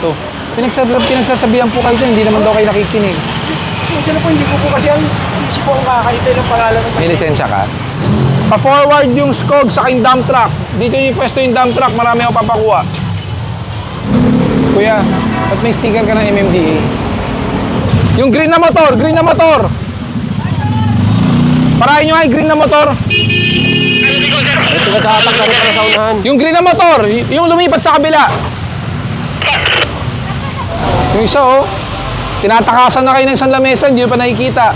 to. Pinagsab pinagsasabihan po kayo dyan, hindi naman daw kayo nakikinig. Minsan po, hindi ko po kasi ang isip po ang kakakita ng pangalan ng May lisensya ka? Pa-forward yung skog sa aking dump truck. Dito yung pwesto yung dump truck, marami ako papakuha. Kuya, ba't may sticker ka ng MMDA? Yung green na motor, green na motor! Parahin nyo nga yung green na motor. Pinaghahatak na rin pala sa unahan. Yung green na motor, yung lumipat sa kabila. Yung isa oh, tinatakasan na kayo ng San Lamesa, hindi pa nakikita.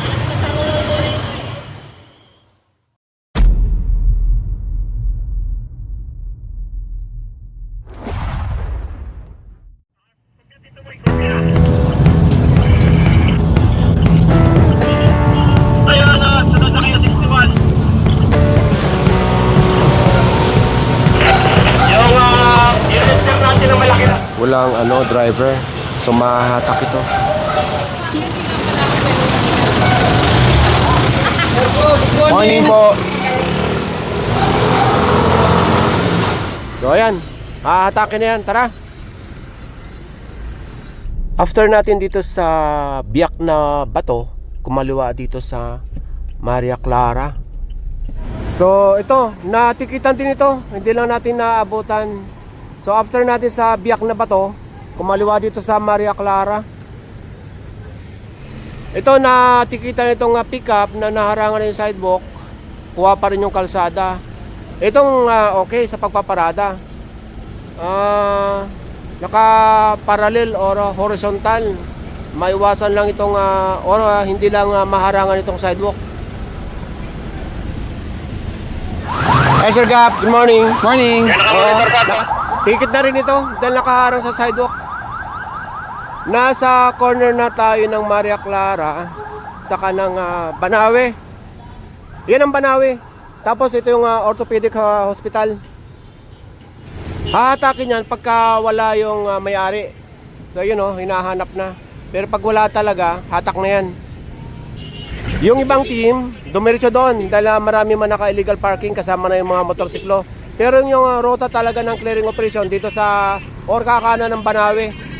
Walang ano, driver. So mahahatak ito. Morning po. So ayan, hahatakin na yan. Tara. After natin dito sa biyak na bato, kumaliwa dito sa Maria Clara. So ito, natikitan din ito. Hindi lang natin naabutan. So after natin sa biyak na bato, kumaliwa dito sa Maria Clara. Ito natikitan itong ah, pickup na naharangan ng sidewalk. Kuha pa rin yung kalsada. Itong ah, okay sa pagpaparada. Ah, naka-parallel or ah, horizontal. Maiwasan lang itong ah, or ah, hindi lang ah, maharangan itong sidewalk. Hey Sir Gap, good morning. Morning. Oh, naka- ticket na rin ito dahil nakaharang sa sidewalk. Nasa corner na tayo ng Maria Clara sa kanang ah, Banawe. Yan ang Banawe. Tapos ito yung ah, orthopedic ah, hospital. Hahatakin yan pagka wala yung ah, may-ari. So yun oh, hinahanap na. Pero pag wala talaga, hatak na yan. Yung ibang team, dumiretso doon dahil ah, marami man naka-illegal parking kasama na yung mga motorsiklo. Pero yung ah, rota talaga ng clearing operation dito sa Orca kanan ng Banawe.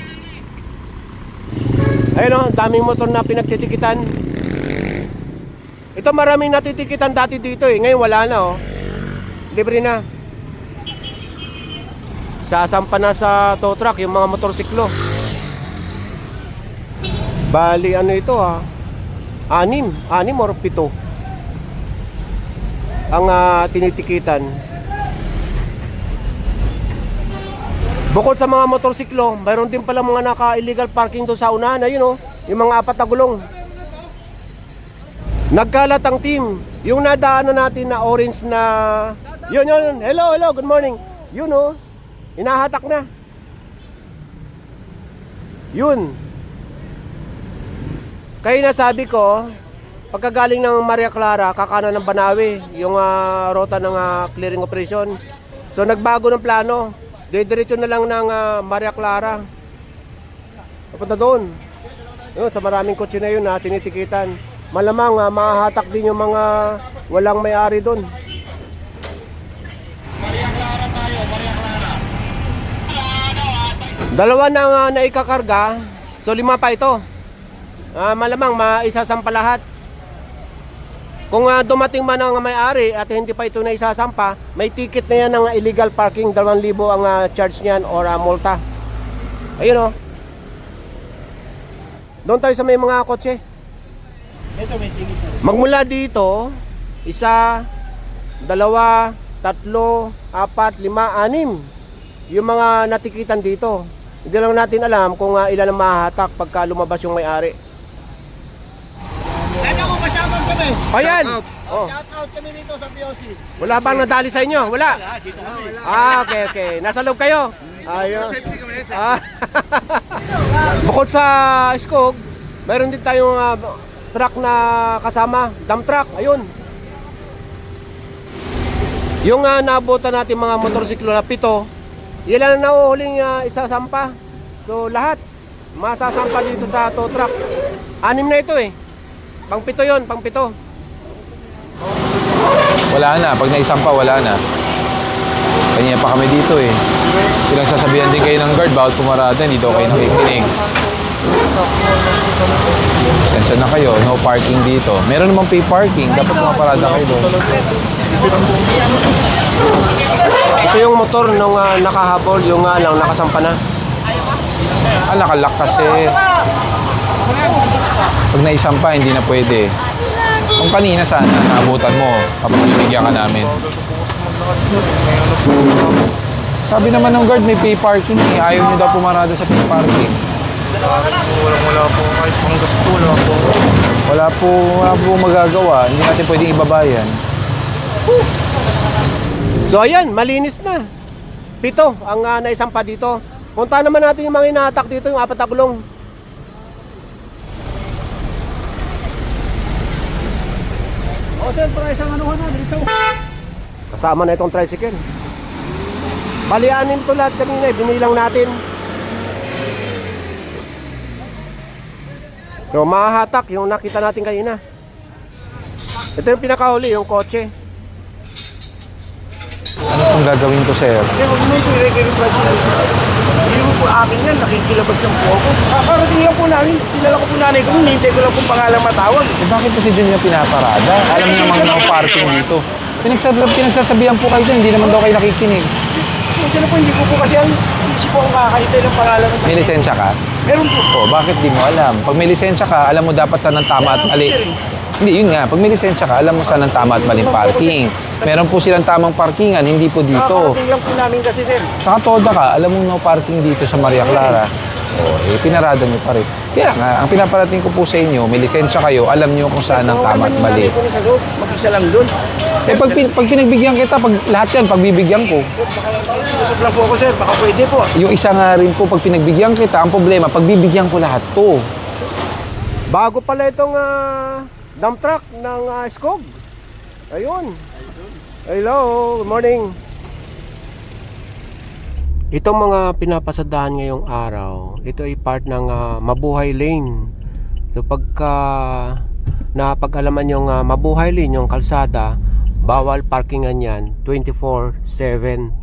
Ayun oh, ang daming motor na pinagtitikitan. Ito maraming natitikitan dati dito eh. Ngayon wala na oh. Libre na. Sasampa na sa tow truck yung mga motorsiklo. Bali ano ito ah. Anim, anim or pito. Ang ah, tinitikitan. Bukod sa mga motorsiklo, mayroon din pala mga naka-illegal parking doon sa unahan. Ayun oh, yung mga apat na gulong. Nagkalat ang team. Yung nadaanan natin na orange na... Yun, yun. Hello, hello, good morning. Yun oh, inahatak na. Yun. Kaya nasabi ko, pagkagaling ng Maria Clara, kakana ng Banawe, yung ah, rota ng ah, clearing operation. So nagbago ng plano. Didiretso na lang ng ah, Maria Clara. Papunta doon. Yun, sa maraming kotse na yun na tinitikitan. Malamang ah, mahahatak din yung mga walang may-ari doon. Dalawa na nga naikakarga, so lima pa ito. Ah, malamang maisasampa lahat. Kung ah, dumating man ang may-ari at hindi pa ito na isasampa, may ticket na yan ng illegal parking, 2,000 ang ah, charge niyan or ah, multa. Ayun oh. Doon tayo sa may mga kotse. Magmula dito, isa, dalawa, tatlo, apat, lima, anim. Yung mga natikitan dito. Hindi lang natin alam kung ah, ilan ang mahahatak pagka lumabas yung may-ari. Kami. Ayan! Oh, Shoutout kami dito sa POC. wala bang nadali sa inyo? Wala? Ah, dito kami. Ah, okay, okay. Nasa loob kayo? Ayun. Safety kami. Ah. Bukod sa Skog, mayroon din tayong ah, truck na kasama, dump truck, ayun. Yung uh, naabutan natin mga motorsiklo na pito, yan lang ang nahuhuling uh, isasampa. So lahat, masasampa dito sa tow truck. Anim na ito eh. Pang pito yon, pang pito. Wala na. Pag naisampa, wala na. Kanya pa kami dito eh. Pinagsasabihan din kayo ng guard, bawal pumarada, hindi daw kayo nakikinig. Tensya na kayo, no parking dito. Meron namang pay parking, dapat pumaparada kayo doon. Ito yung motor nung ah, nakahabol, yung nga lang nakasampa na. Ah, nakalak kasi. Pag naisampa, hindi na pwede. Kung kanina sana, naabutan mo kapag binigyan ka namin. Sabi naman ng guard, may pay parking eh. Ayaw nyo daw pumarada sa pay parking. Wala po kahit panggas po. Wala po. Wala po, wala po magagawa. Hindi natin pwedeng ibabayan. So ayan, malinis na. Pito ang uh, naisampa dito. Punta naman natin yung mga inatak dito, yung apat na gulong. Sir, para isang anuhan na. Dito. Kasama na itong tricycle. Balianin to lahat kanina, eh, binilang natin. So, mahahatak yung nakita natin kanina. Ito yung pinakahuli, yung kotse. Ano pong gagawin ko, sir? Eh, huwag mo ito mo po akin yan. Nakikilabas lang po ako. Kakarating lang po namin. Kilala ko po nanay ko. Hinihintay ko lang po pangalan matawag. Eh, bakit po si Jun yung pinaparada? Alam niyo namang no parking dito. Pinagsasabi, pinagsasabihan po kayo dyan, hindi naman daw kayo nakikinig. Kung sino po, hindi ko po kasi ang hindi po ako kakahintay ng pangalan. May lisensya ka? Meron po. O, bakit di mo alam? Pag may lisensya ka, alam mo dapat saan ang tama at mali. Hindi, yun nga. Pag may lisensya ka, alam mo saan ang tama at maling parking. Meron po silang tamang parkingan, hindi po dito. Kakarating lang po namin kasi sir. Saka toda ka, alam mo no parking dito sa Maria Clara. O, eh, pinarada niyo pa rin. Kaya nga, ang pinaparating ko po sa inyo, may lisensya kayo, alam niyo kung saan ang tama at mali. Ko sa loob. Mag-isa lang doon. Eh, pag, pin- pag pinagbigyan kita, pag lahat yan, pagbibigyan ko. Usap lang po ako sir. Baka pwede po. Yung isa nga rin po, pag pinagbigyan kita, ang problema, pagbibigyan ko lahat to. Bago pala itong ah, dump truck ng uh, Skog. Ayun. Hello, good morning. Itong mga pinapasadahan ngayong araw, ito ay part ng ah, Mabuhay Lane. So pagka napag-alaman yung ah, Mabuhay Lane, yung kalsada, bawal parkingan yan 24-7.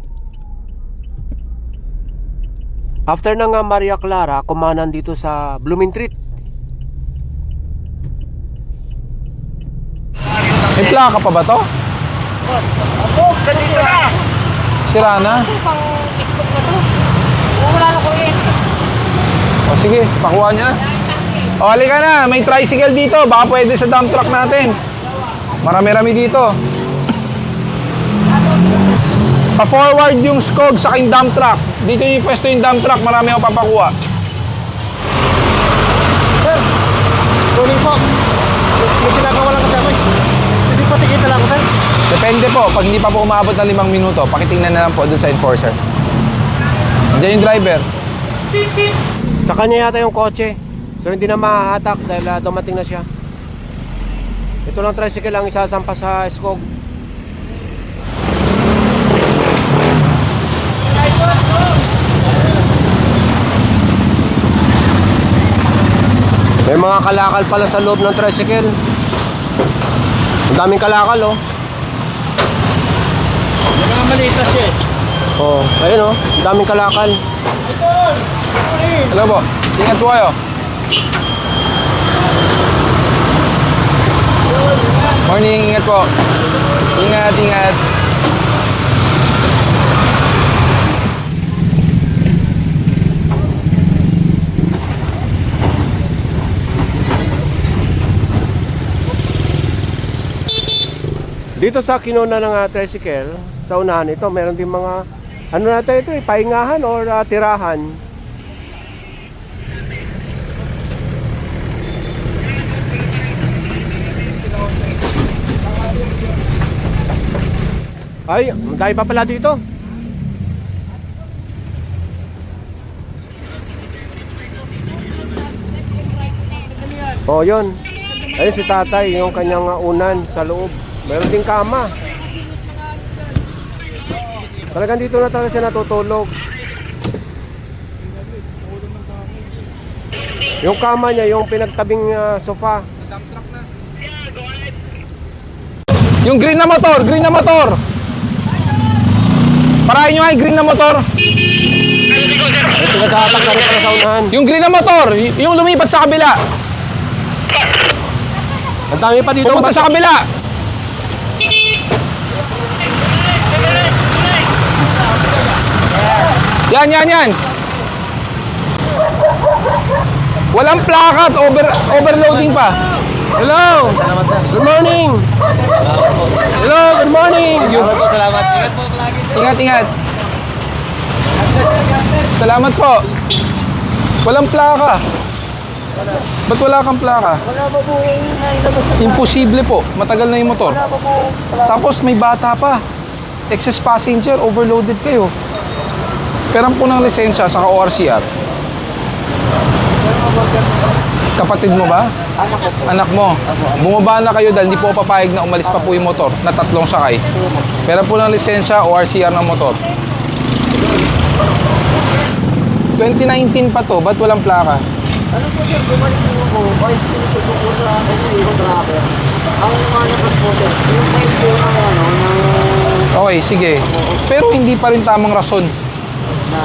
After ng ah, Maria Clara, kumanan dito sa Blooming Treat. May plaka pa ba to? Opo, ganito na. Sira na? Wala na kuryente. O sige, pakuha niya. O halika na, may tricycle dito. Baka pwede sa dump truck natin. Marami-rami dito. Pa-forward yung skog sa aking dump truck. Dito yung pwesto yung dump truck. Marami ako papakuha. Sir, sorry po. May ginagawa lang kasi ako eh. Hindi pa tikita lang ako sir. Depende po. Pag hindi pa po umabot ng limang minuto, pakitingnan na lang po dun sa enforcer. Andiyan yung driver. Sa kanya yata yung kotse. So hindi na mahahatak dahil ah, dumating na siya. Ito lang tricycle ang isasampa sa Skog. May mga kalakal pala sa loob ng tricycle. Ang daming kalakal oh. Mga malita siya eh. Oh, ayun oh, ang daming kalakal. Hello po. Ingat po kayo. Morning, ingat po. Ingat, ingat. Dito sa kinuna ng uh, tricycle, sa unahan ito, meron din mga ano natin ito, eh, pahingahan or ah, tirahan. Ay, dahil pa pala dito. Oh, yun. Ayun si tatay, yung kanyang unan sa loob. Meron ding kama. Talagang dito na talaga siya natutulog. Yung kama niya, yung pinagtabing ah, sofa. Yung green na motor, green na motor. Parahin nyo yung green na motor. May pinaghahatag na rin pala sa unahan. Yung green na motor, yung lumipat sa kabila. Ang dami pa dito. Pumunta sa kabila. Yan, yan, yan. Walang plakat, over, overloading pa. Hello! Good morning! Hello, good morning! Ingat, ingat. Salamat po. Walang plaka. Ba't wala kang plaka? Imposible po. Matagal na yung motor. Tapos may bata pa. Excess passenger, overloaded kayo. Peran po ng lisensya sa ORCR. Kapatid mo ba? Anak mo. Bumaba na kayo dahil hindi po papayag na umalis pa po yung motor na tatlong sakay. Peran po ng lisensya ORCR ng motor. 2019 pa to, ba't walang plaka? Ano po sir, bumalik po ako, ay sinusunod ko sa akin yung. Ang manifest po sir, yung time po na ano, ng Okay, sige. Pero hindi pa rin tamang rason.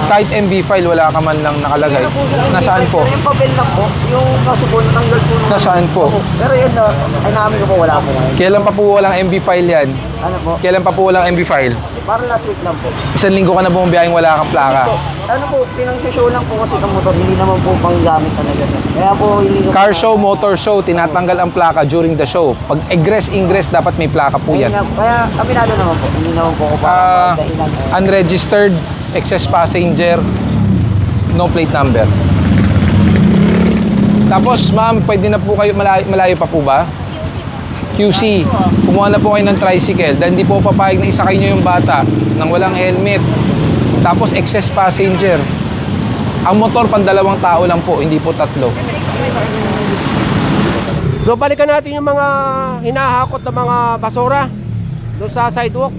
Kahit MV file, wala ka man lang nakalagay. Nasaan po? Yung papel lang po, yung kaso po, natanggal po ng... Nasaan po? Pero yun na, ay namin ko po, wala po ngayon. Kailan pa po walang MV file yan? Ano po, Kailan pa po walang MV file? parang last week lang po. Isang linggo ka na bumabiyahing wala kang plaka. Ano po, pinangsishow lang po kasi ng motor, hindi naman po pang gamit talaga. sir. Kaya po, hindi ko... Car show, motor show, tinatanggal ang plaka during the show. Pag egress, ingress, dapat may plaka po yan. Kaya, aminado naman po, hindi naman po ako Ah, parang dahilan. unregistered, excess passenger, no plate number. Tapos, ma'am, pwede na po kayo, malayo, malayo pa po ba? QC, kumuha na po kayo ng tricycle dahil hindi po papayag na isakay nyo yung bata nang walang helmet. Tapos, excess passenger. Ang motor, pandalawang tao lang po, hindi po tatlo. So balikan natin yung mga hinahakot na mga basura doon sa sidewalk.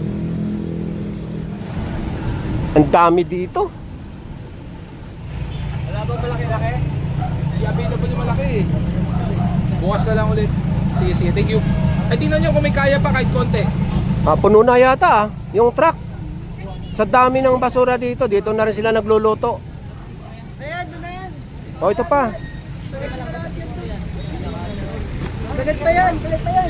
Ang dami dito. Hindi available yung malaki eh. Bukas na lang ulit. Sige, sige. Thank you. Ay, tingnan nyo kung may kaya pa kahit konti. Ah, puno na yata ah, yung truck. Sa dami ng basura dito, dito na rin sila nagluluto. Ayan, doon na yan. Oh, ito pa. Galit pa yan, galit pa yan.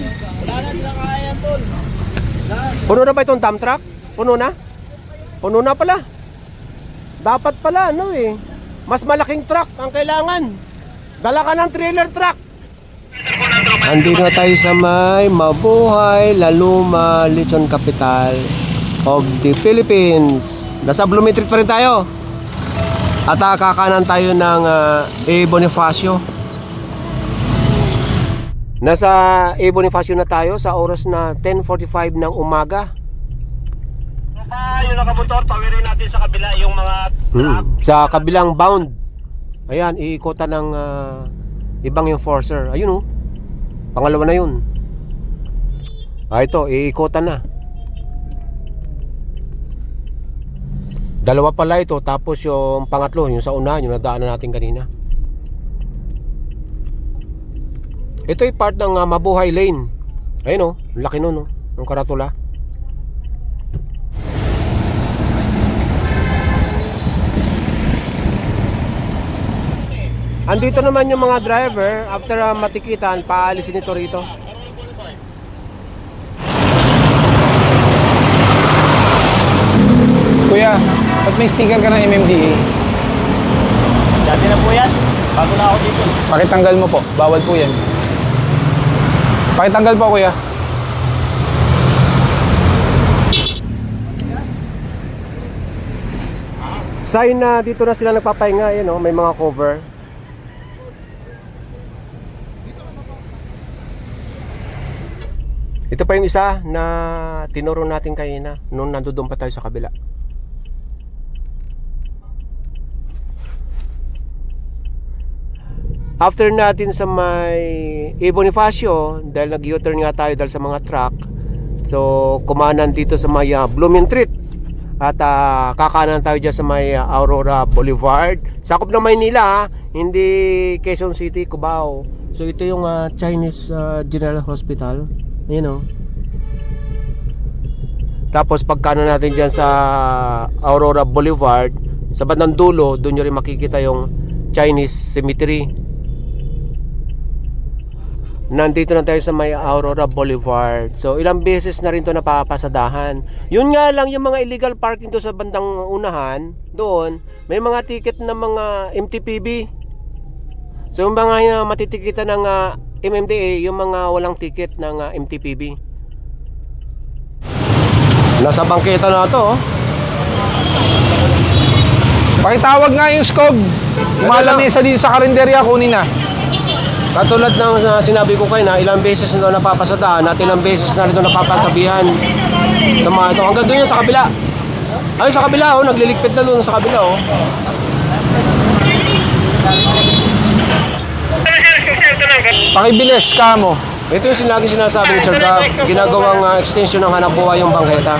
Puno na ba itong dump truck? Puno na? Puno na pala. Dapat pala, ano eh. Mas malaking truck ang kailangan. Dala ka ng trailer truck. Andito na tayo sa may mabuhay Laluma Lechon Capital of the Philippines. Nasa Blumentritt pa rin tayo. At ah, kakanan tayo ng ah, A. Bonifacio. Nasa A. Bonifacio na tayo sa oras na 10.45 ng umaga. Pa, yung nakamotor, pawirin natin sa kabila yung mga Hmm. Sa kabilang bound. Ayan, iikutan ng ah, ibang enforcer. Ayun oh. Pangalawa na yun. Ah, ito, iikutan na. Dalawa pala ito, tapos yung pangatlo, yung sa una, yung nadaanan natin kanina. Ito ay part ng ah, Mabuhay Lane. Ayun oh, laki nun oh, yung karatula. Andito naman yung mga driver, after uh, matikitan, paalisin ito rito. Kuya, ba't may sticker ka ng MMDA? Dati na po yan. Bago na ako dito. Pakitanggal mo po. Bawal po yan. Pakitanggal po, kuya. Sign na dito na sila nagpapahinga, yan oh, may mga cover. Ito pa yung isa na tinuro natin kanina nung nandoon pa tayo sa kabila. After natin sa may E. Bonifacio, dahil nag-U-turn nga tayo dahil sa mga truck, so kumanan dito sa may uh, Blumentritt at ah, kakanan tayo dyan sa may ah, Aurora Boulevard. Sakop ng Maynila, hindi Quezon City, Cubao. So ito yung ah, Chinese ah, General Hospital. Ayan o. Tapos pagkano natin dyan sa Aurora Boulevard, Sa bandang dulo, doon nyo rin makikita yung Chinese Cemetery. Nandito na tayo sa may Aurora Boulevard. So ilang beses na rin to napapasadahan. Yun nga lang yung mga illegal parking to sa bandang unahan, doon, may mga ticket na mga MTPB. So yung mga uh, matitikitan ng uh, MMDA, yung mga walang ticket ng uh, MTPB. Nasa bangketa na to. oh. Pakitawag nga yung SCOG. Malamesa dito sa karinderya, kunin na. Katulad ng uh, sinabi ko kayo na ilang beses na napapasadaan at ilang beses na ito napapasabihan ng mga ito. Hanggang doon yan sa kabila. Ay, sa kabila oh, nagliligpit na doon sa kabila oh. Pakibilis ka mo. Ito yung lagi sinasabi ni Sir Gab, ginagawang uh, extension ng hanap buhay yung bangketa.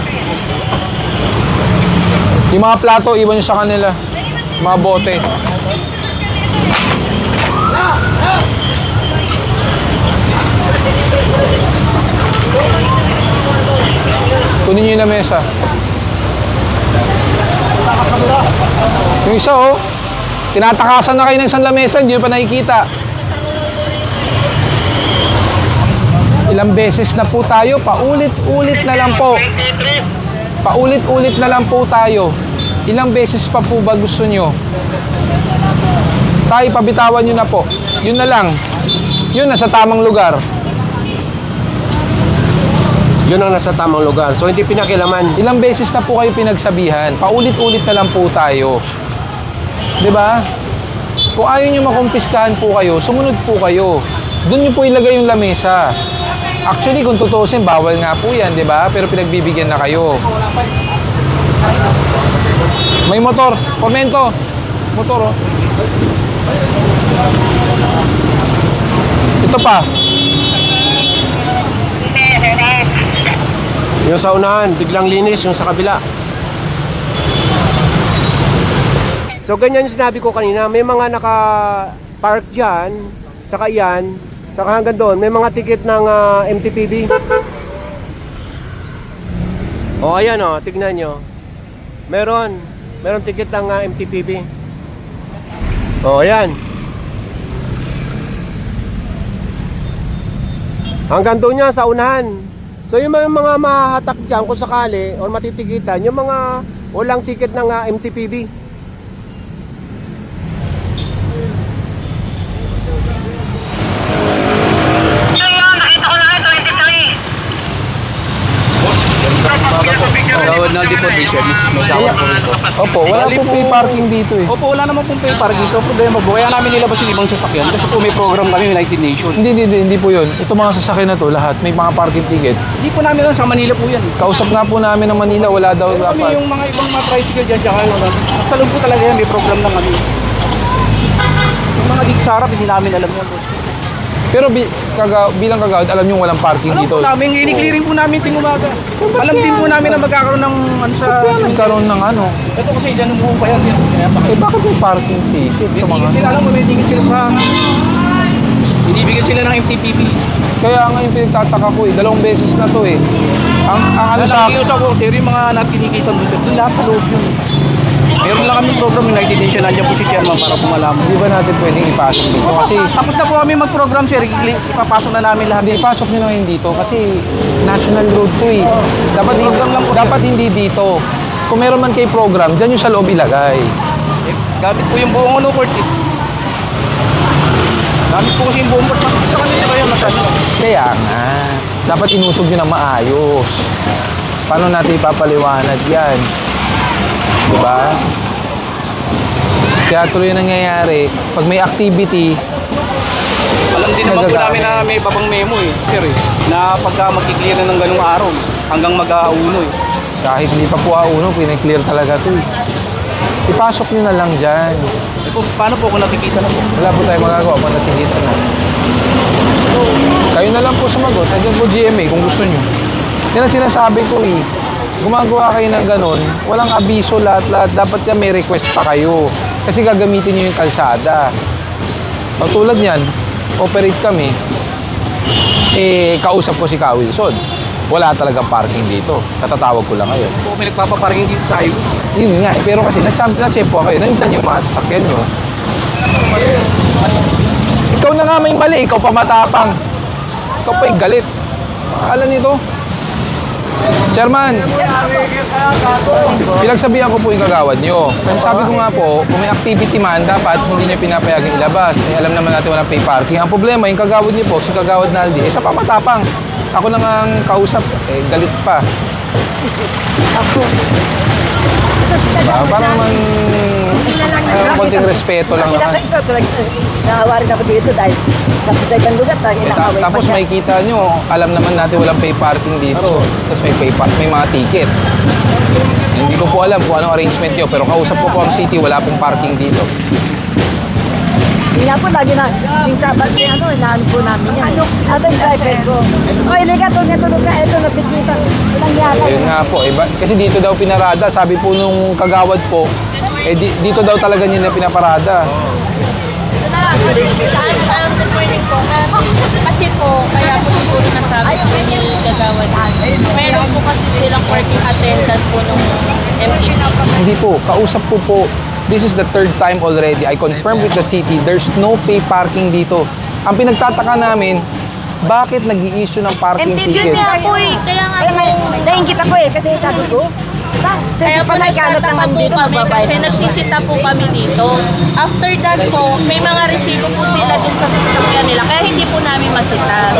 Yung mga plato, iwan nyo sa kanila. Mga bote. Kunin nyo yung lamesa. Yung isa oh, tinatakasan na kayo ng isang lamesa, hindi nyo pa nakikita. Ilang beses na po tayo, paulit-ulit na lang po. Paulit-ulit na lang po tayo. Ilang beses pa po ba gusto nyo? Tayo, pabitawan nyo na po. Yun na lang. Yun, nasa tamang lugar. Yun ang nasa tamang lugar. So hindi pinakilaman. Ilang beses na po kayo pinagsabihan. Paulit-ulit na lang po tayo. 'Di ba? Kung ayaw nyo makumpiskahan po kayo, sumunod po kayo. Doon nyo po ilagay yung lamesa. Actually, kung tutuusin, bawal nga po yan, di ba? Pero pinagbibigyan na kayo. May motor. Komento. Motor, oh. Ito pa. Yung sa unahan, biglang linis yung sa kabila. So ganyan yung sinabi ko kanina, may mga naka-park dyan, saka yan, saka hanggang doon, may mga ticket ng ah, MTPB. O ayan o, tignan nyo. Meron, meron ticket ng ah, MTPB. O ayan. Hanggang doon yan sa unahan. So yung mga, mga mahahatak dyan kung sakali o matitikitan, yung mga walang ticket ng ah, MTPB. Nakita ko na 23. Gawad po po. Opo, wala po free parking dito eh. Opo, wala naman pong pay parking. Ito problema po. Kaya namin nilabas yung ibang sasakyan. Kasi po may program kami, United Nations. Hindi, hindi, hindi, hindi po yun. Ito mga sasakyan na to, lahat. May mga parking ticket. Hindi po namin alam sa Manila po yan. Kausap nga po namin ng Manila, wala daw Kami dapat. yung mga ibang mga tricycle dyan, tsaka yung ano. Sa loob po talaga yan, may program na kami. Yung mga dito sa harap, hindi namin alam yan. boss. Pero bi, kaga, bilang kagawad, alam nyo walang parking Alam dito. po namin, ini-clearing po namin ting umaga. Alam din po namin na magkakaroon ng ano sa... Kaya nagkaroon ng ano. Ito kasi dyan umuho pa yan. Kaya sa Eh bakit may parking ticket? Mga... ticket sila, alam mo, may ticket sila sa... Binibigyan sila ng MTPP. Kaya nga yung pinagtataka ko eh, dalawang beses na to eh. Ang, ang ano sa Nakikiusap ko, sir, yung mga natinikitan doon, doon lahat sa loob yun. Meron lang kami program United Nation, nandiyan po si chairman para pumalaman. Hindi ba natin pwedeng ipasok dito? Kasi Tapos na po kami mag-program, sir, ipapasok na namin lahat. hindi, ipasok nyo na ngayon dito kasi national road to eh. Dapat, hindi, Program lang po, dapat hindi dito. Kung meron man kayo program, dyan yung sa loob ilagay. Eh, gamit po yung buong ano, court, eh. Gamit po kasi yung buong court. Sa kanila yun, masyado? Kaya nga, dapat inusog nyo na maayos. Paano natin ipapaliwanag yan? Diba? Kaya tuloy yung nangyayari, pag may activity, Alam din naman po namin na may babang memo, eh, sir, eh. Na pagka magkiklear na ng ganung araw, eh, hanggang mag-auno, eh. kahit hindi pa po auno, pinag-clear talaga to. eh. Ipasok nyo na lang dyan. Eh, po, paano po kung nakikita na po? Wala po tayo magagawa pag natigita na. Kayo na lang po sumagot. Nandiyan po GMA kung gusto nyo. Yan ang sinasabi ko eh. Gumagawa kayo ng ganun, walang abiso lahat-lahat. Dapat yan may request pa kayo. Kasi gagamitin nyo yung kalsada. O tulad niyan, operate kami. Eh, kausap ko si Ka Wilson. wala talagang parking dito. Katatawag ko lang ngayon. Po, may nagpapaparking dito sa highway. Yun nga, eh, pero kasi na-champ na po kayo, nandiyan yung mga sasakyan nyo. Ikaw na nga may mali, ikaw pa matapang. Ikaw pa yung galit. Akala nito. Chairman, pinagsabihan ko po yung kagawad nyo. Kasi sabi ko nga po, kung may activity man, dapat hindi nyo pinapayagang ilabas. Eh, alam naman natin walang pay parking. Ang problema, yung kagawad nyo po, si kagawad Naldi, eh, siya pa matapang. Ako na nga ang kausap, eh, galit pa. Diba? Parang man, uh, konting respeto lang naman. ito, naawa rin ako dito dahil sa second lugar, tayo Eh, ta- tapos makikita nyo, alam naman natin walang pay parking dito. Tapos may pay pa- may mga ticket. Hindi ko po alam kung anong arrangement nyo, pero kausap ko po ang city, wala pong parking dito. Hindi nga po, lagi na, yung sabat niya, ano, inaano po namin yan. Ano? Ito yung driver ko. O, iliga to, neto lugar, ito, napitita. Walang yala. Ayun nga po, eh, ba- kasi dito daw pinarada, sabi po nung kagawad po, eh di- dito daw talaga niya na pinaparada. Um, good morning po. Um, kasi po, kaya po siguro nasabi ko ni Gagawan. Meron po kasi silang parking attendant po nung MTP. Hindi po, kausap ko po, this is the third time already. I confirmed with the city, there's no pay parking dito. Ang pinagtataka namin, bakit nag issue ng parking Yun ticket? nga po eh. Kaya nga po. may, naingit ako eh, kasi sabi ko, Kaya po nagtataka naman po dito, kami kasi nagsisita po kami dito. After that po, may mga resibo po sila dun sa sasakyan nila. Kaya hindi po namin masita.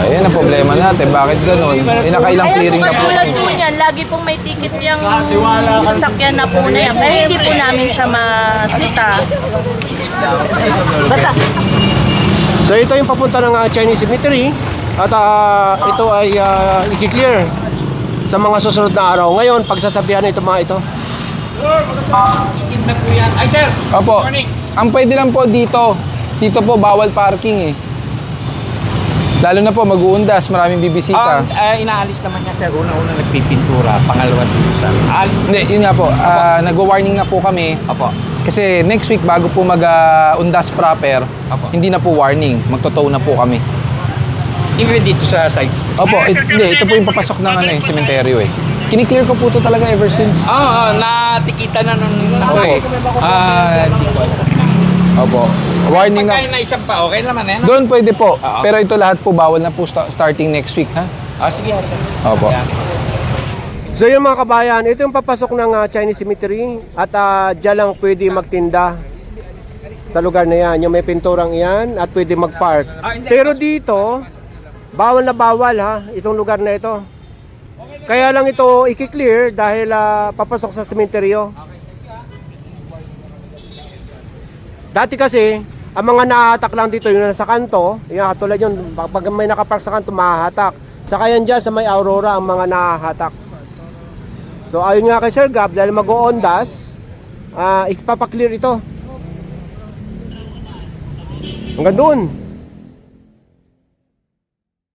Ayun ang problema natin. Bakit ganun? Eh, nakailang Kaya po clearing na po. katulad po niyan, lagi pong may ticket yung sasakyan na po na yan. Kaya hindi po namin siya masita. basta, So ito yung papunta ng ah, Chinese Cemetery at ah, ito ay uh, i-clear sa mga susunod na araw. Ngayon, pagsasabihan ito mga ito. Ay, sir! Opo. Ang pwede lang po dito, dito po bawal parking eh. Lalo na po mag-uundas, maraming bibisita. Ah, inaalis naman niya, sir. Una-una nagpipintura. Pangalawa dito, sir. Aalis Hindi, yun nga po. ah, nagwa-warning na po kami. Apo. Kasi next week, bago po mag-undas proper, Apo. hindi na po warning. Magtotow na po kami. Even dito sa side street. Opo, it, hindi, ito po yung papasok ng ano, eh, sementeryo eh. Kiniklear ko po ito talaga ever since. Ah, ah, natikita na nun ako Opo. eh. Ah, di ko alam. Opo. Warning Pagkain na. na isang pa, okay naman eh. no? Doon pwede po. Oo. Pero ito lahat po bawal na po sta- starting next week, ha? Ah, sige, sir. Opo. Ayan. So yung mga kabayan, ito yung papasok ng ah, Chinese Cemetery at uh, dyan lang pwede magtinda sa lugar na yan. Yung may pinturang yan at pwede mag-park. Pero dito, bawal na bawal ha, itong lugar na ito. Kaya lang ito i-clear dahil ah, papasok sa sementeryo. Dati kasi, ang mga nahatak lang dito, yung nasa kanto, yung katulad yun, pag may nakapark sa kanto, mahahatak. Saka yan dyan sa may Aurora ang mga nahahatak. So ayun nga kay Sir Gab, dahil mag-o-ondas, ah ipapaklear ito. Hanggang doon.